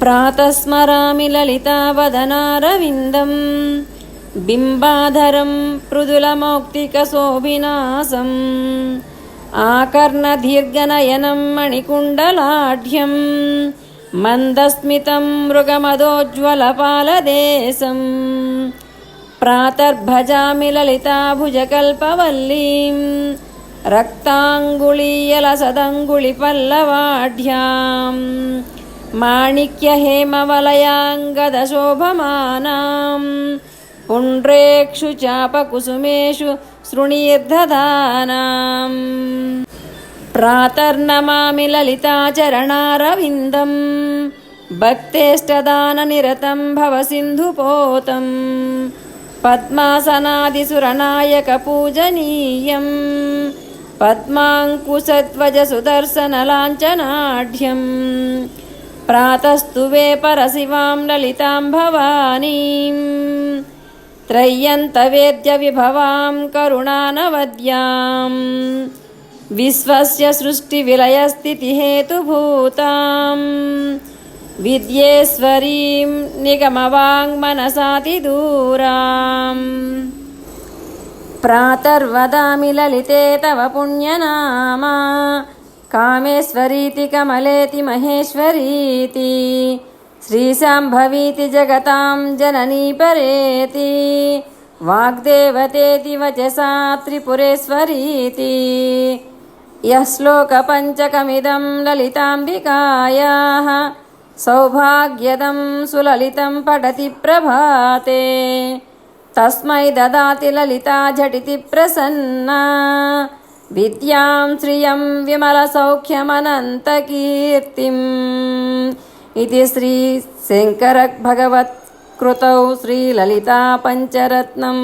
प्रातस्मरामि ललितावदनारविन्दम् बिम्बाधरं मृदुलमौक्तिकशोभिनासम् आकर्णदीर्घनयनं मणिकुण्डलाढ्यं मन्दस्मितं मृगमदोज्ज्वलपालदेशम् प्रातर्भजामि ललिताभुजकल्पवल्लीं रक्ताङ्गुलीयलसदङ्गुलिपल्लवाढ्याम् माणिक्यहेमवलयाङ्गदशोभमानां पुण्ड्रेक्षु चापकुसुमेषु शृणीर्दधानाम् प्रातर्नमामि ललिताचरणारविन्दम् भक्तेष्टदाननिरतं भवसिन्धुपोतम् पद्मासनादिसुरनायकपूजनीयम् पद्माङ्कुशध्वजसुदर्शनलाञ्छनाढ्यम् प्रातस्तुवे परशिवां ललितां भवानीम् त्रय्यन्तवेद्यविभवां करुणानवद्याम् विश्वस्य सृष्टिविलयस्थितिहेतुभूताम् विद्येश्वरीं निगमवाङ्मनसातिदूराम् प्रातर्वदामि ललिते तव पुण्यनामा कामेश्वरीति कमलेति महेश्वरीति श्रीशाम्भवीति जगतां जननी परेति वाग्देवतेति वचसा त्रिपुरेश्वरीति यः श्लोकपञ्चकमिदं ललिताम्बिकायाः सौभाग्यदं सुललितं पठति प्रभाते तस्मै ददाति ललिता झटिति प्रसन्ना विद्यां श्रियं विमलसौख्यमनन्तकीर्तिम् इति श्रीशङ्करभगवत्कृतौ श्रीललिता पञ्चरत्नम्